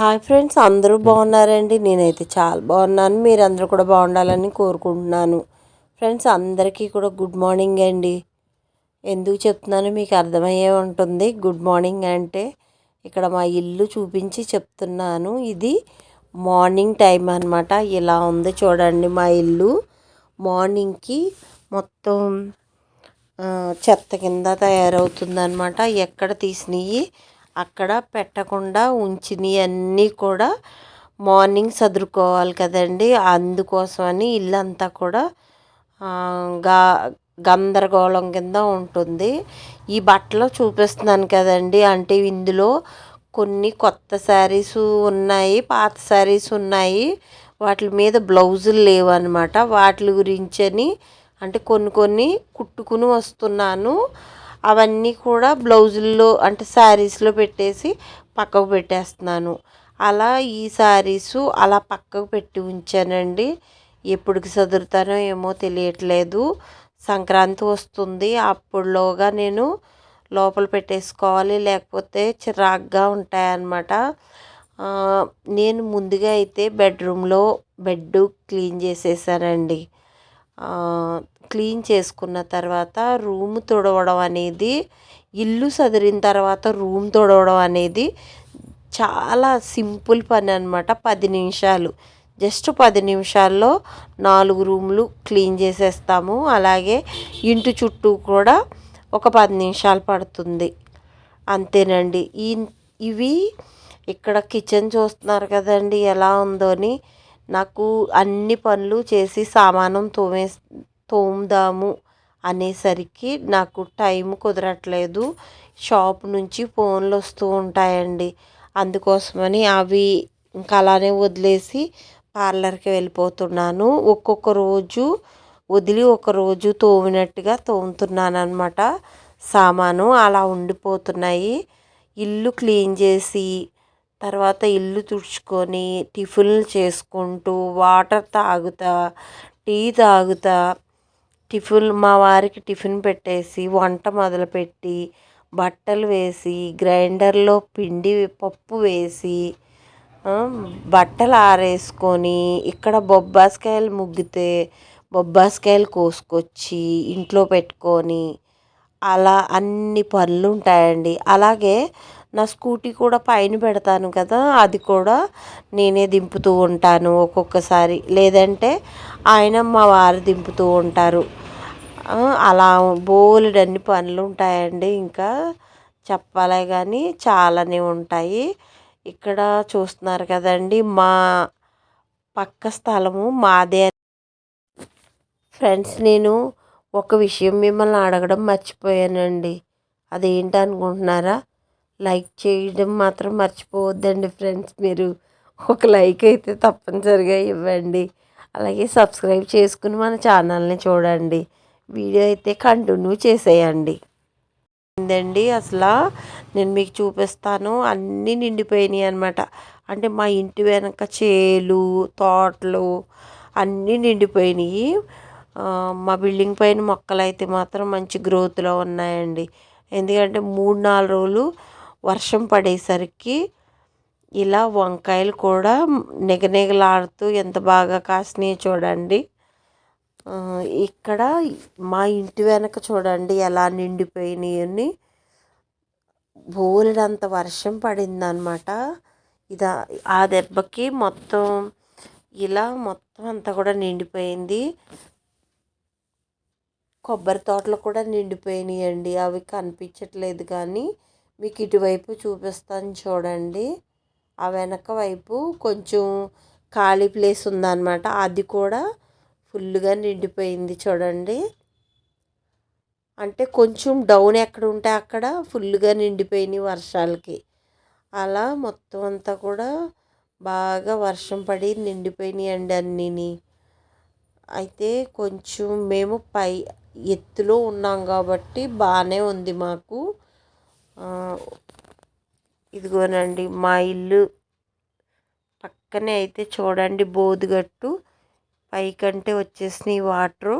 Hi friends అందరూ బాగున్నారండి. నేనైతే చాలా బాగున్నాను. మీరందరూ కూడా బాగుండాలని కోరుకుంటున్నాను. ఫ్రెండ్స్ అందరికీ కూడా గుడ్ మార్నింగ్ అండి. ఎందుకు చెప్తున్నానో మీకు అర్థమయ్యే ఉంటుంది. గుడ్ మార్నింగ్ అంటే ఇక్కడ మా ఇల్లు చూపించి చెప్తున్నాను. ఇది మార్నింగ్ టైం అనమాట ఇలా ఉంది చూడండి మా ఇల్లు. మార్నింగ్కి మొత్తం చెత్త కింద తయారవుతుందనమాట ఎక్కడ తీసినవి అక్కడ పెట్టకుండా ఉంచినవి అన్నీ కూడా మార్నింగ్ సర్దుకోవాలి కదండి. అందుకోసమని ఇల్లంతా కూడా గా గందరగోళం కింద ఉంటుంది. ఈ బట్టలు చూపిస్తున్నాను కదండి. అంటే ఇందులో కొన్ని కొత్త శారీస్ ఉన్నాయి పాత శారీస్ ఉన్నాయి. వాటి మీద బ్లౌజులు లేవు వాటి గురించి అని అంటే కొన్ని కొన్ని కుట్టుకుని వస్తున్నాను. అవన్నీ కూడా బ్లౌజుల్లో అంటే శారీస్లో పెట్టేసి పక్కకు పెట్టేస్తున్నాను. అలా ఈ శారీస్ అలా పక్కకు పెట్టి ఉంచానండి. ఎప్పుడుకి చదురుతానో ఏమో తెలియట్లేదు. సంక్రాంతి వస్తుంది. అప్పుడులోగా నేను లోపల పెట్టేసుకోవాలి. లేకపోతే చిరాగ్గా ఉంటాయన్నమాట. నేను ముందుగా అయితే బెడ్రూమ్లో బెడ్ క్లీన్ చేసేసానండి. క్లీన్ చేసుకున్న తర్వాత రూమ్ తుడవడం అనేది ఇల్లు సదిరిన తర్వాత రూమ్ తుడవడం అనేది చాలా సింపుల్ పని అనమాట పది నిమిషాలు. జస్ట్ పది నిమిషాల్లో నాలుగు రూమ్లు క్లీన్ చేసేస్తాము. అలాగే ఇంటి చుట్టూ కూడా ఒక పది నిమిషాలు పడుతుంది. అంతేనండి. ఈ ఇవి ఇక్కడ కిచెన్ చూస్తున్నారు కదండి ఎలా ఉందో అని నాకు అన్ని పనులు చేసి సామానం తోమే తోముదాము అనేసరికి నాకు టైం కుదరట్లేదు. షాప్ నుంచి ఫోన్లు వస్తూ ఉంటాయండి. అందుకోసమని అవి ఇంకా అలానే వదిలేసి పార్లర్కి వెళ్ళిపోతున్నాను. ఒక్కొక్క రోజు వదిలి ఒక రోజు తోమినట్టుగా తోముతున్నాను అనమాట సామాను అలా ఉండిపోతున్నాయి. ఇల్లు క్లీన్ చేసి తర్వాత ఇల్లు తుడుచుకొని టిఫిన్లు చేసుకుంటూ వాటర్ తాగుతా టీ తాగుతా టిఫిన్ మా వారికి టిఫిన్ పెట్టేసి వంట మొదలుపెట్టి బట్టలు వేసి గ్రైండర్లో పిండి పప్పు వేసి బట్టలు ఆరేసుకొని ఇక్కడ బొబ్బాస్కాయలు ముగ్గితే బొబ్బాస్కాయలు కోసుకొచ్చి ఇంట్లో పెట్టుకొని అలా అన్ని పనులు ఉంటాయండి. అలాగే నా స్కూటీ కూడా పైన పెడతాను కదా అది కూడా నేనే దింపుతూ ఉంటాను ఒక్కొక్కసారి. లేదంటే ఆయన మా వారు దింపుతూ ఉంటారు. అలా బోలెడన్ని పనులు ఉంటాయండి ఇంకా. చెప్పాలే కానీ చాలానే ఉంటాయి. ఇక్కడ చూస్తున్నారు కదండి మా పక్క స్థలము మాదే ఫ్రెండ్స్ నేను ఒక విషయం మిమ్మల్ని అడగడం మర్చిపోయానండి. అదేంటి అనుకుంటున్నారా? లైక్ చేయడం మాత్రం మర్చిపోవద్దండి ఫ్రెండ్స్. మీరు ఒక లైక్ అయితే తప్పనిసరిగా ఇవ్వండి. అలాగే సబ్స్క్రైబ్ చేసుకుని మన ఛానల్ని చూడండి. వీడియో అయితే కంటిన్యూ చేసేయండి. ఏందండి అసలు నేను మీకు చూపిస్తాను. అన్నీ నిండిపోయినాయి అనమాట అంటే మా ఇంటి వెనక చేలు తోటలు అన్నీ నిండిపోయినాయి. మా బిల్డింగ్ పైన మొక్కలు అయితే మాత్రం మంచి గ్రోత్లో ఉన్నాయండి. ఎందుకంటే మూడు నాలుగు రోజులు వర్షం పడేసరికి ఇలా వంకాయలు కూడా నిగనిగలాడుతూ ఎంత బాగా కాసినాయో చూడండి. ఇక్కడ మా ఇంటి వెనక చూడండి ఎలా నిండిపోయినాయని బోలెడంత వర్షం పడిందనమాట ఇదా ఆ దెబ్బకి మొత్తం ఇలా మొత్తం అంతా కూడా నిండిపోయింది. కొబ్బరి తోటలు కూడా నిండిపోయినాయండి. అవి కనిపించట్లేదు కానీ మీకు ఇటువైపు చూపిస్తాను చూడండి. ఆ వెనక వైపు కొంచెం ఖాళీ ప్లేస్ ఉందన్నమాట. అది కూడా ఫుల్గా నిండిపోయింది చూడండి. అంటే కొంచెం డౌన్ ఎక్కడ ఉంటే అక్కడ ఫుల్గా నిండిపోయినాయి వర్షాలకి. అలా మొత్తం అంతా కూడా బాగా వర్షం పడి నిండిపోయినాయి అండి అన్నీని. అయితే కొంచెం మేము పై ఎత్తులో ఉన్నాం కాబట్టి బాగానే ఉంది మాకు. ఇదిగోనండి మా ఇల్లు పక్కనే అయితే చూడండి బోధుగట్టు పైకంటే వచ్చేసినాయి వాటరు.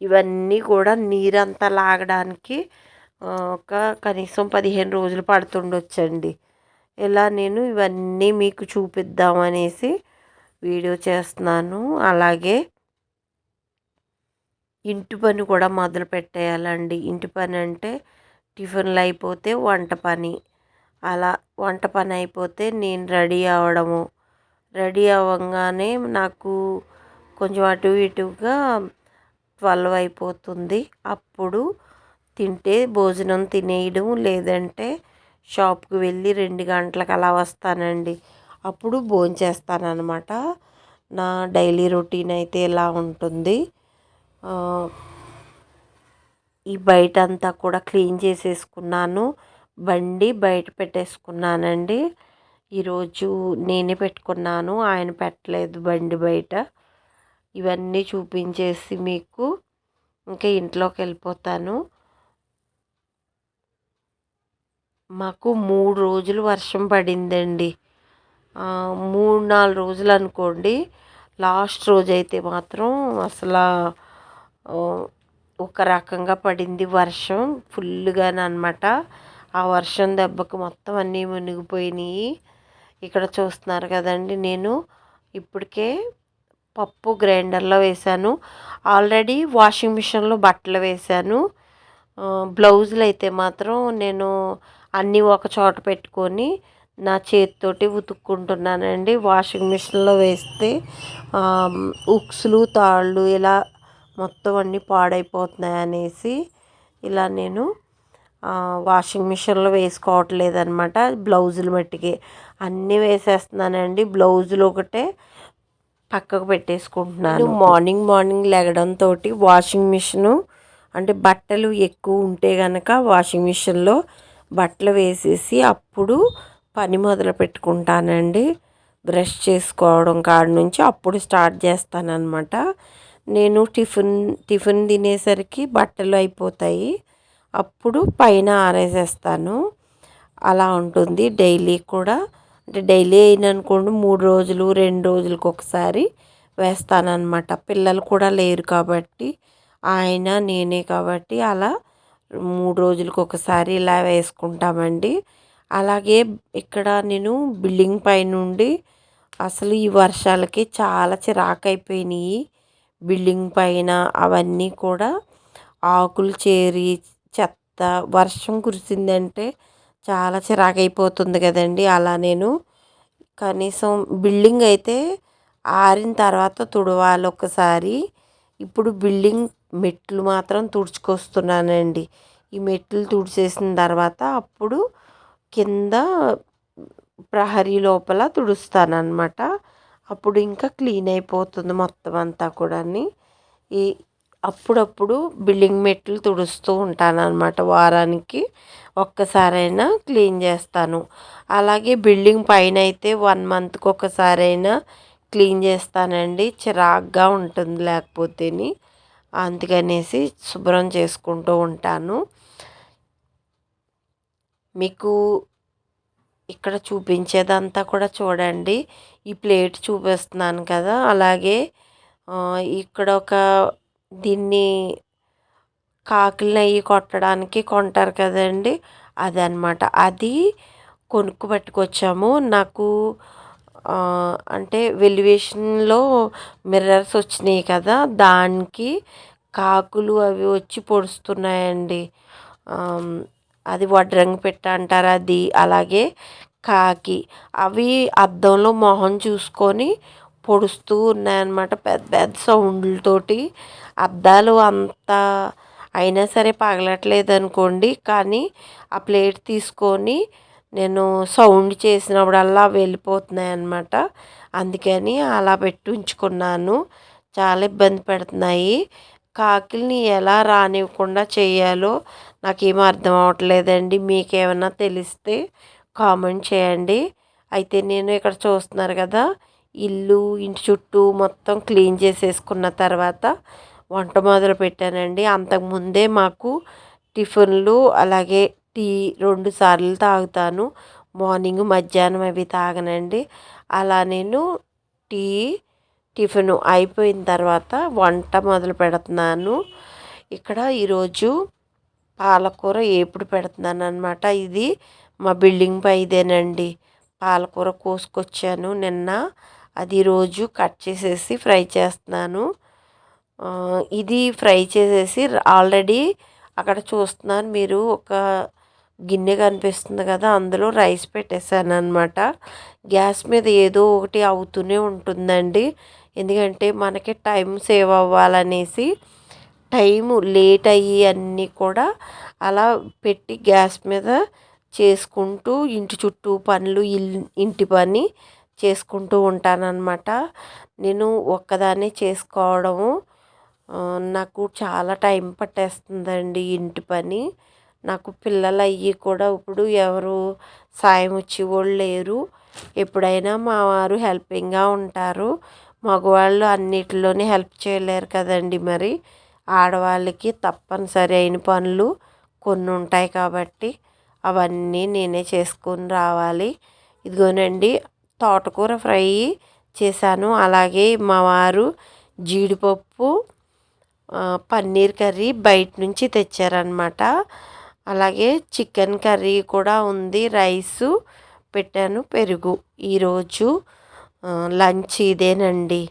ఇవన్నీ కూడా నీరంతా లాగడానికి ఒక కనీసం పదిహేను రోజులు పడుతుండొచ్చండి. ఇలా నేను ఇవన్నీ మీకు చూపిద్దామనేసి వీడియో చేస్తున్నాను. అలాగే ఇంటి పని కూడా మొదలు పెట్టేయాలండి. ఇంటి పని అంటే టిఫిన్లు అయిపోతే వంట పని. అలా వంట పని అయిపోతే నేను రెడీ అవ్వడము. రెడీ అవ్వగానే నాకు కొంచెం అటు ఇటుగా ట్వెల్వ్ అయిపోతుంది. అప్పుడు తింటే భోజనం తినేయడం లేదంటే షాప్కి వెళ్ళి రెండు గంటలకు అలా వస్తానండి. అప్పుడు భోంచేస్తాను అనమాట నా డైలీ రొటీన్ అయితే ఇలా ఉంటుంది? ఈ బయట అంతా కూడా క్లీన్ చేసేసుకున్నాను. బండి బయట పెట్టేసుకున్నానండి. ఈరోజు నేనే పెట్టుకున్నాను. ఆయన పెట్టలేదు బండి బయట. ఇవన్నీ చూపించేసి మీకు ఇంకా ఇంట్లోకి వెళ్ళిపోతాను. మాకు మూడు రోజులు వర్షం పడిందండి. మూడు నాలుగు రోజులు అనుకోండి. లాస్ట్ రోజు అయితే మాత్రం అసలు ఒక రకంగా పడింది వర్షం ఫుల్గానమాట ఆ వర్షం దెబ్బకు మొత్తం అన్నీ మునిగిపోయినాయి. ఇక్కడ చూస్తున్నారు కదండి నేను. ఇప్పటికే పప్పు గ్రైండర్లో వేశాను. ఆల్రెడీ వాషింగ్ మిషన్లో బట్టలు వేశాను. బ్లౌజులు అయితే మాత్రం నేను అన్నీ ఒక చోట పెట్టుకొని నా చేతితోటి ఉతుక్కుంటున్నానండి. వాషింగ్ మిషన్లో వేస్తే ఉక్సులు తాళ్ళు ఇలా మొత్తం అన్నీ పాడైపోతున్నాయి అనేసి ఇలా నేను వాషింగ్ మిషన్లో వేసుకోవట్లేదు అనమాట బ్లౌజులు మట్టికి అన్నీ వేసేస్తున్నానండి. బ్లౌజులు ఒకటే పక్కకు పెట్టేసుకుంటున్నాను. మార్నింగ్ మార్నింగ్ లెగడంతో వాషింగ్ మిషను అంటే బట్టలు ఎక్కువ ఉంటే కనుక వాషింగ్ మిషన్లో బట్టలు వేసేసి అప్పుడు పని మొదలు పెట్టుకుంటానండి. బ్రష్ చేసుకోవడం కాడ నుంచి అప్పుడు స్టార్ట్ చేస్తానన్నమాట. నేను టిఫిన్ టిఫిన్ తినేసరికి బట్టలు అయిపోతాయి. అప్పుడు పైన ఆరేసేస్తాను. అలా ఉంటుంది డైలీ కూడా. అంటే డైలీ అయిననుకోండి మూడు రోజులు రెండు రోజులకు ఒకసారి వేస్తానన్నమాట. పిల్లలు కూడా లేరు కాబట్టి ఆయన నేనే కాబట్టి అలా మూడు రోజులకు ఒకసారి ఇలా వేసుకుంటామండి. అలాగే ఇక్కడ నేను బిల్డింగ్ పైనుండి అసలు ఈ వర్షాలకి చాలా చిరాకు అయిపోయినాయి బిల్డింగ్ పైన అవన్నీ కూడా ఆకులు చేరి చెత్త వర్షం కురిసిందంటే చాలా చిరాకు అయిపోతుంది కదండి. అలా నేను కనీసం బిల్డింగ్ అయితే ఆరిన తర్వాత తుడవాలి ఒకసారి ఇప్పుడు బిల్డింగ్ మెట్లు మాత్రం తుడుచుకొస్తున్నానండి. ఈ మెట్లు తుడిచేసిన తర్వాత అప్పుడు కింద ప్రహరీ లోపల తుడుస్తానమాట అప్పుడు ఇంకా క్లీన్ అయిపోతుంది మొత్తం అంతా కూడా ఈ అప్పుడప్పుడు బిల్డింగ్ మెట్లు తుడుస్తూ ఉంటాను అనమాట వారానికి. ఒక్కసారైనా క్లీన్ చేస్తాను. అలాగే బిల్డింగ్ పైన అయితే వన్ మంత్కి ఒకసారైనా క్లీన్ చేస్తానండి. చిరాగ్గా ఉంటుంది లేకపోతేని. అందుకనేసి శుభ్రం చేసుకుంటూ ఉంటాను. మీకు ఇక్కడ చూపించేదంతా కూడా చూడండి. ఈ ప్లేట్ చూపిస్తున్నాను కదా. అలాగే ఇక్కడ ఒక దీన్ని కాకులు నెయ్యి కొట్టడానికి కొంటారు కదండి. అదనమాట అది కొనుక్కు పట్టుకొచ్చాము. నాకు అంటే వెలివేషన్లో మిర్రర్స్ వచ్చినాయి కదా. దానికి కాకులు అవి వచ్చి పొడుస్తున్నాయండి. అది వడ్రంగి పెట్ట అంటారు అది. అలాగే కాకి. అవి అద్దంలో మొహం చూసుకొని పొడుస్తూ ఉన్నాయన్నమాట పెద్ద పెద్ద సౌండ్లతోటి. అద్దాలు అంత అయినా సరే పగలట్లేదు అనుకోండి కానీ ఆ ప్లేట్ తీసుకొని నేను సౌండ్ చేసినప్పుడల్లా వెళ్ళిపోతున్నాయి అన్నమాట అందుకని అలా పెట్టి ఉంచుకున్నాను. చాలా ఇబ్బంది పెడుతున్నాయి. కాకిల్ని ఎలా రానివ్వకుండా చేయాలో నాకేమీ అర్థం అవ్వట్లేదండి. మీకు తెలిస్తే కామెంట్ చేయండి. అయితే నేను ఇక్కడ చూస్తున్నారు కదా ఇల్లు ఇంటి చుట్టూ మొత్తం క్లీన్ చేసేసుకున్న తర్వాత వంట మొదలు పెట్టానండి. అంతకుముందే మాకు టిఫిన్లు అలాగే టీ రెండు సార్లు తాగుతాను. మార్నింగ్ మధ్యాహ్నం అవి తాగనండి. అలా నేను టీ టిఫిన్ అయిపోయిన తర్వాత వంట మొదలు పెడుతున్నాను. ఇక్కడ ఈరోజు పాలకూర ఏపుడు పెడుతున్నాను అనమాట ఇది మా బిల్డింగ్ పైదేనండి. పాలకూర కోసుకొచ్చాను. నిన్న అది రోజు కట్ చేసేసి ఫ్రై చేస్తున్నాను. ఇది ఫ్రై చేసేసి ఆల్రెడీ అక్కడ చూస్తున్నాను. మీరు ఒక గిన్నె కనిపిస్తుంది కదా అందులో రైస్ పెట్టేశాను అనమాట గ్యాస్ మీద ఏదో ఒకటి అవుతూనే ఉంటుందండి. ఎందుకంటే మనకి టైం సేవ్ అవ్వాలనేసి టైము లేట్ అయ్యి అన్నీ కూడా అలా పెట్టి గ్యాస్ మీద చేసుకుంటూ ఇంటి చుట్టూ పనులు ఇంటి పని చేసుకుంటూ ఉంటానన్నమాట. నేను ఒక్కదాన్నే చేసుకోవడము నాకు చాలా టైం పట్టేస్తుందండి ఇంటి పని. నాకు పిల్లలు అయ్యి కూడా ఇప్పుడు ఎవరు సాయం వచ్చేవాళ్ళు లేరు. ఎప్పుడైనా మా వారు హెల్పింగ్గా ఉంటారు. మగవాళ్ళు అన్నిటిలోనే హెల్ప్ చేయలేరు కదండి మరి. ఆడవాళ్ళకి తప్పనిసరి అయిన పనులు కొన్ని ఉంటాయి కాబట్టి అవన్నీ నేనే చేసుకొని రావాలి. ఇదిగోనండి తోటకూర ఫ్రై చేశాను. అలాగే మా వారు జీడిపప్పు పన్నీర్ కర్రీ బయట నుంచి తెచ్చారనమాట అలాగే చికెన్ కర్రీ కూడా ఉంది రైసు పెట్టాను పెరుగు. ఈరోజు లంచ్ ఇదేనండి.